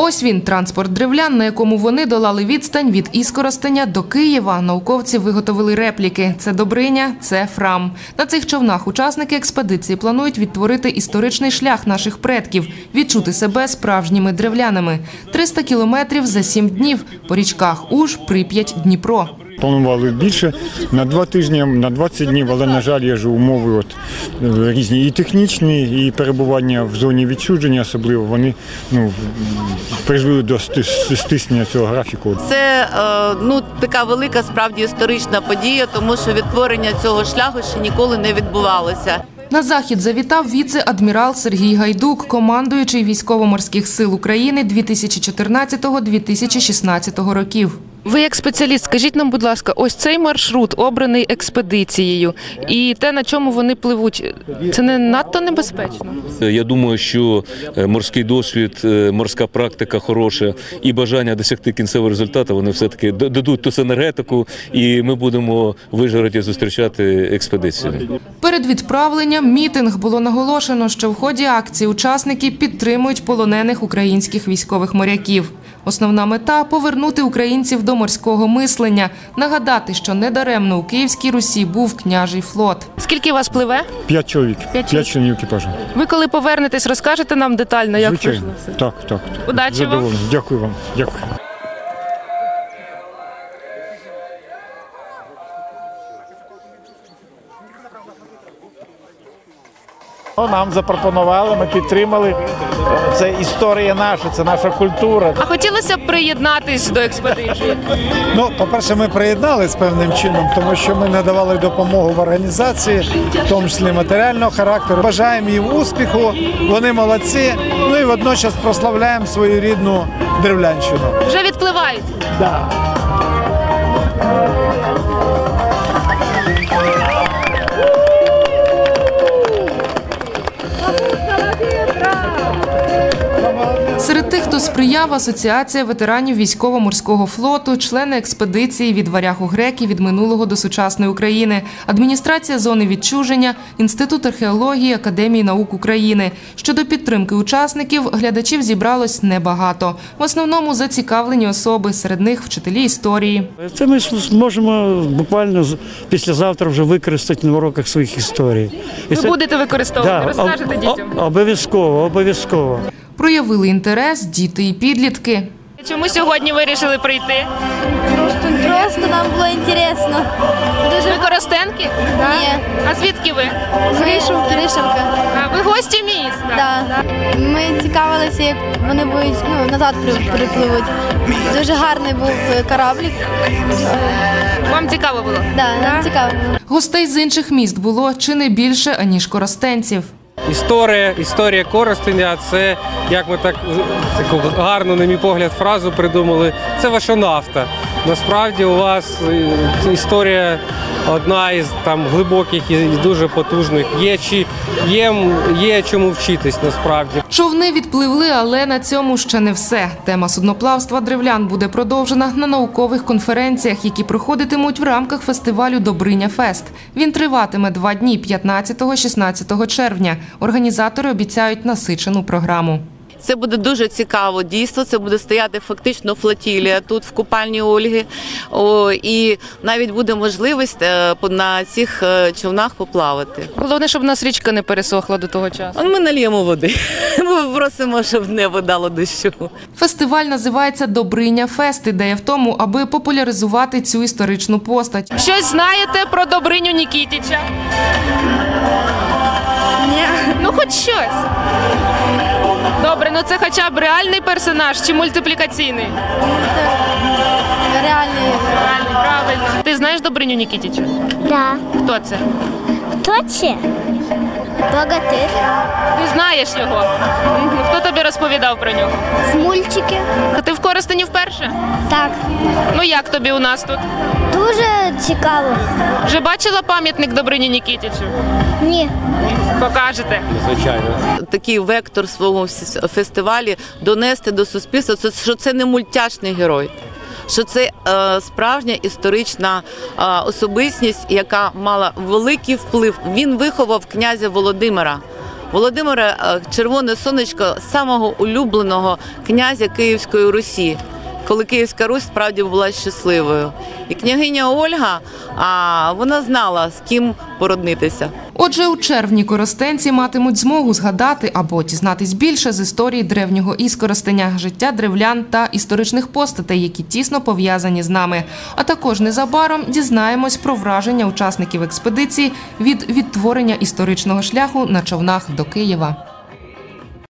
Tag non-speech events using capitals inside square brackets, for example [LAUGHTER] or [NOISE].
Ось він, транспорт древлян, на якому вони долали відстань від Іскоростеня до Києва. Науковці виготовили репліки. Це Добриня, це Фрам. На цих човнах учасники експедиції планують відтворити історичний шлях наших предків, відчути себе справжніми древлянами. 300 кілометрів за 7 днів по річках Уж, Прип'ять, Дніпро. Планували більше на два тижні, на 20 днів, але на жаль, є ж умови от е, різні і технічні, і перебування в зоні відчуження, особливо вони ну призвели до стиснення цього графіку. Це е, ну така велика справді історична подія, тому що відтворення цього шляху ще ніколи не відбувалося. На захід завітав віце-адмірал Сергій Гайдук, командуючий військово-морських сил України 2014-2016 років. Ви як спеціаліст, скажіть нам, будь ласка, ось цей маршрут обраний експедицією, і те, на чому вони пливуть, це не надто небезпечно. Я думаю, що е, морський досвід, е, морська практика хороша і бажання досягти кінцевого результату вони все таки дадуть ту енергетику, і ми будемо в Вижгороді зустрічати експедицію. Перед відправленням мітинг було наголошено, що в ході акції учасники підтримують полонених українських військових моряків. Основна мета повернути українців до морського мислення, нагадати, що недаремно у Київській Русі був княжий флот. Скільки вас пливе? П'ять чоловік, П'ять членів екіпажу. Ви коли повернетесь, розкажете нам детально, як Звичайно, все? так, так. Удачі вам. Дякую вам. Дякую. Нам запропонували, ми підтримали. Це історія наша, це наша культура. А хотілося б приєднатись до експедиції. Ну, по-перше, ми приєдналися певним чином, тому що ми надавали допомогу в організації, в тому числі матеріального характеру. Бажаємо їм успіху, вони молодці. Ну і водночас прославляємо свою рідну древлянщину. Вже відпливають. Серед тих, хто сприяв Асоціація ветеранів військово-морського флоту, члени експедиції від варягу греків від минулого до сучасної України, адміністрація зони відчуження, інститут археології Академії наук України. Щодо підтримки учасників, глядачів зібралось небагато. В основному зацікавлені особи, серед них вчителі історії. Це ми зможемо буквально з- післязавтра вже використати на уроках своїх історій. Ви будете використовувати, Да, розкажете дітям. Обов'язково, обов'язково. Проявили інтерес діти і підлітки. Чому сьогодні вирішили прийти? Просто нам було інтересно. Дуже Ви коростенки? Ні. А звідки ви? Вийшов Киришенка. А ви гості міста? Да. Ми цікавилися, як вони будуть ну, назад припливуть. Дуже гарний був кораблік. Вам цікаво було? Да, нам цікаво було. Гостей з інших міст було чи не більше, аніж коростенців. Історія, історія Коростеня це як ми так таку гарну, на мій погляд, фразу придумали. Це ваша нафта. Насправді у вас е, історія одна із там глибоких і дуже потужних. Є чи є, є чому вчитись насправді. Човни відпливли, але на цьому ще не все. Тема судноплавства древлян буде продовжена на наукових конференціях, які проходитимуть в рамках фестивалю Добриня Фест. Він триватиме два дні 15-16 червня. Організатори обіцяють насичену програму. Це буде дуже цікаво. Дійство це буде стояти фактично флотілія тут в купальні Ольги. О, і навіть буде можливість е, по- на цих е, човнах поплавати. Головне, щоб у нас річка не пересохла до того часу. Ми нальємо води. [LAUGHS] Ми просимо, щоб не видало дощу. Фестиваль називається Добриня Фест. Ідея в тому, аби популяризувати цю історичну постать. Щось знаєте про Добриню Нікітіча? Ні. Ну, хоч щось. Добре, ну це хоча б реальний персонаж чи мультиплікаційний? Реальний. Реальний, правильно. Ти знаєш Добриню Нікітіча? Да. Хто це? Хто це? Богатир. Ти знаєш його. Хто тобі розповідав про нього? З мультики. А ти в Коростені вперше? Так. Ну як тобі у нас тут? Дуже цікаво. Вже бачила пам'ятник Добрині Нікітічу? Ні. Покажете. Звичайно. Такий вектор свого фестивалі донести до суспільства, що це не мультяшний герой. Що це е, справжня історична е, особистість, яка мала великий вплив. Він виховав князя Володимира. Володимира е, Червоне сонечко самого улюбленого князя Київської Русі. Коли Київська Русь справді була щасливою, і княгиня Ольга, а вона знала з ким породнитися. Отже, у червні коростенці матимуть змогу згадати або дізнатись більше з історії древнього іскоростеня, життя древлян та історичних постатей, які тісно пов'язані з нами. А також незабаром дізнаємось про враження учасників експедиції від відтворення історичного шляху на човнах до Києва.